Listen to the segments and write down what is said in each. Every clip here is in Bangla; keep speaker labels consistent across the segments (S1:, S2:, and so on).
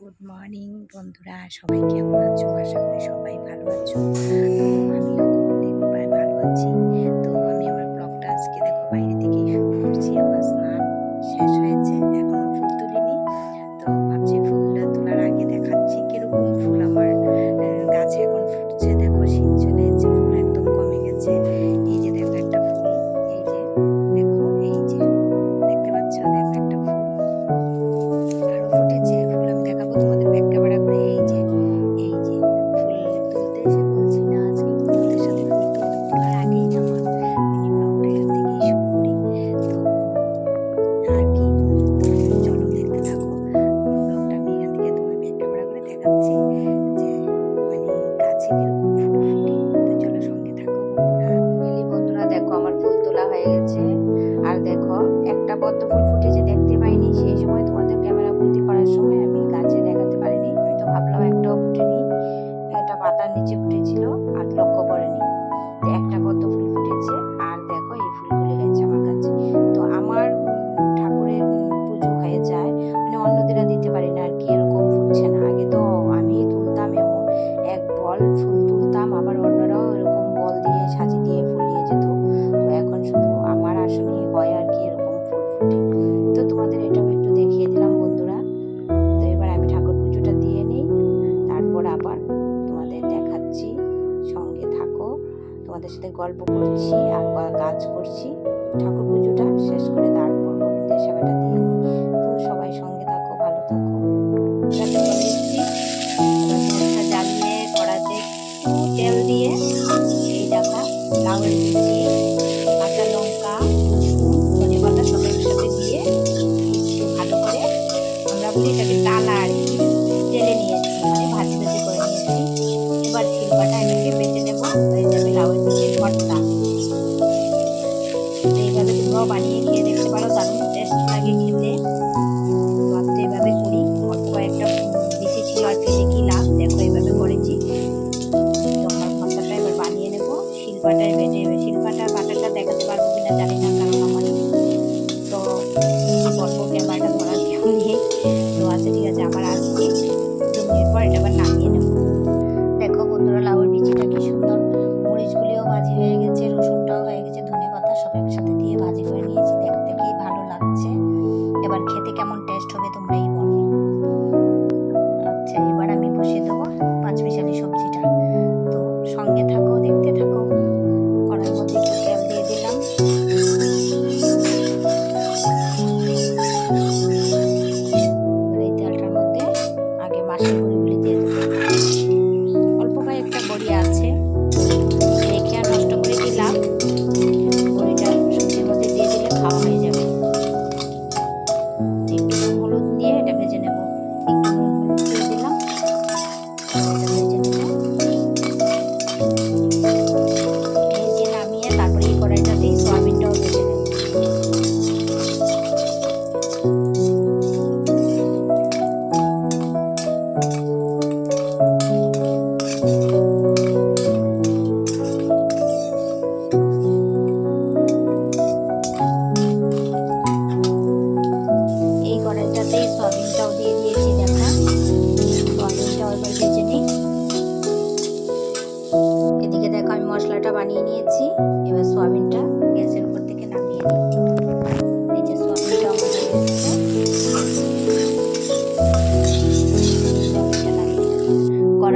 S1: গুড মর্নিং বন্ধুরা। সবাই কেমন আছো? আশা করি সবাই ভালো আছো। আমিও দেখো ভালো আছি। তো আমি আমার ব্লগটা আজকে দেখো বাইরে থেকে শুরু করছি। একটা পদ্ম তোমাদের সাথে গল্প করছি আর কাজ করছি। ঠাকুর পুজোটা শেষ করে তারপর গোবিন্দের সেবাটা দিয়ে নিই। তো সবাই সঙ্গে থাকো, ভালো থাকো। জ্বালিয়ে কড়াতে তেল দিয়ে এই দেখা লাউয়ের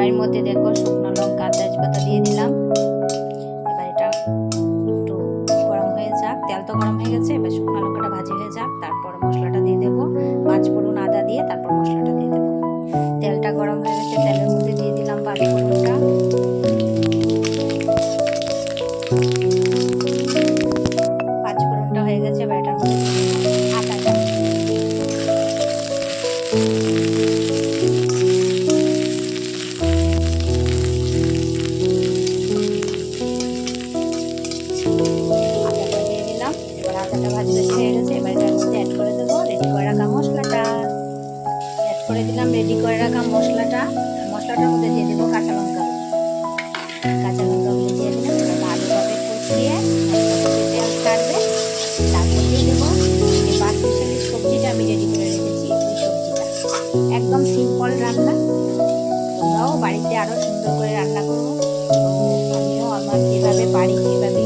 S1: কড়াইয়ের মধ্যে দেখো শুকনো লঙ্কা, তেজপাতা দিয়ে দিলাম। এবার এটা একটু গরম হয়ে যাক। তেল তো গরম হয়ে গেছে, এবার শুকনো লঙ্কাটা ভাজি হয়ে যাক। তারপর মশলাটা দিয়ে দেবো। পাঁচ ফোড়ন আদা দিয়ে তারপর মশলাটা দিয়ে দেবো। তেলটা গরম হয়ে গেছে, তেলের মধ্যে দিয়ে দিলাম পাঁচ ফোড়নটা। ভাজি ভাজি এবার এটার মধ্যে অ্যাড করে দেবো রেডি করে রাখা মশলাটা। অ্যাড করে দিলাম রেডি করে রাখা মশলাটা। মশলাটার মধ্যে দিয়ে দেবো কাঁচা লঙ্কা কাঁচা লঙ্কাগুলো দিয়ে দিলাম ভালোভাবে কষিয়ে তেল কাটবে দিয়ে দেবো এই পাঁচ সবজিটা আমি রেডি করে রেখেছি ওই একদম সিম্পল রান্না। তোমরাও বাড়িতে আরও সুন্দর করে রান্না করব আমিও আমার যেভাবে বাড়ি যেভাবে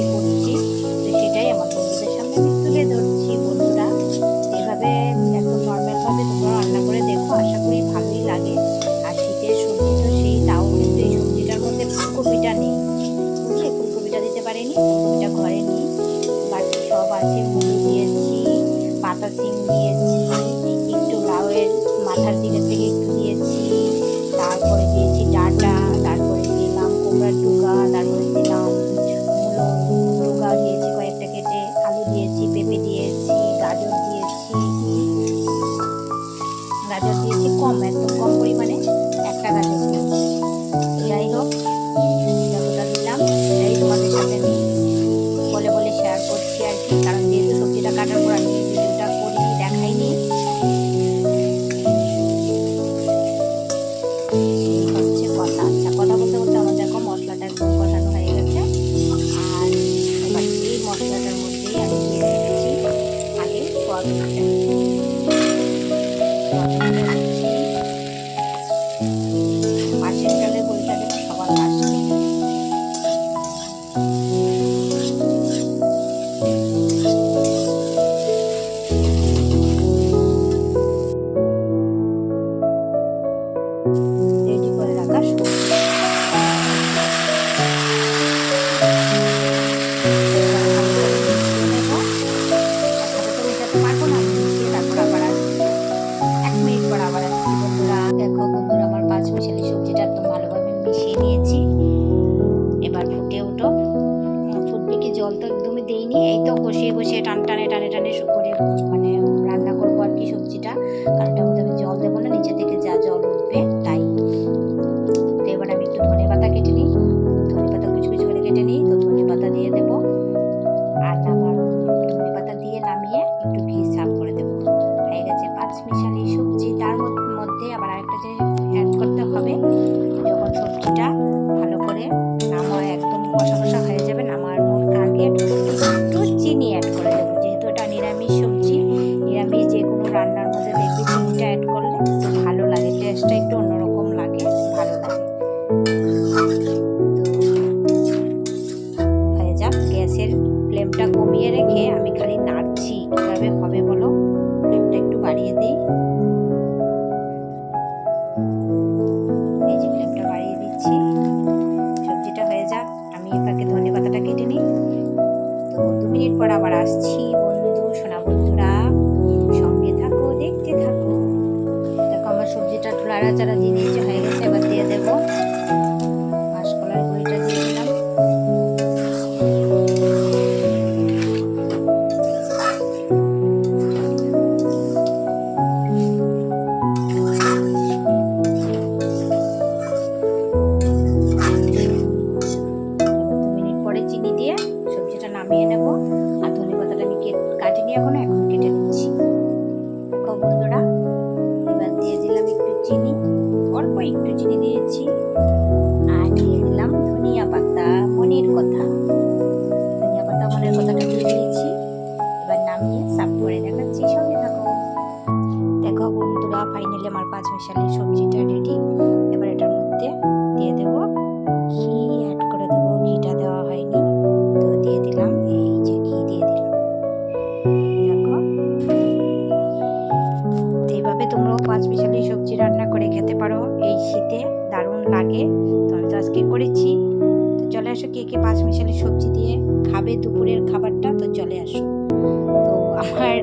S1: লাগাবো ওঠো কি জল তো একদমই দেইনি। এই তো কষিয়ে বসিয়ে টান টানে টানে টানে করে মানে রান্না করব আর কি সবজিটা। এখন এখন কেটে নিচ্ছি। বন্ধুরা, এবার দিয়ে দিলাম একটু চিনি। অল্প একটু চিনি দিয়েছি। আর দিয়ে দিলাম ধনিয়া পাতা মনের কথা। ধনিয়া পাতা মনের কথাটা দিয়ে দিয়েছি। এবার নামিয়ে সাফ করে দেখাচ্ছি। সঙ্গে থাকো। দেখো বন্ধুরা ফাইনালি আমার পাঁচ মিশালি সবজি লাগে তো আমি তো আজকে করেছি। তো চলে আসো কে কে পাঁচ মিশালি সবজি দিয়ে খাবে দুপুরের খাবারটা, তো চলে আসো। তো আমার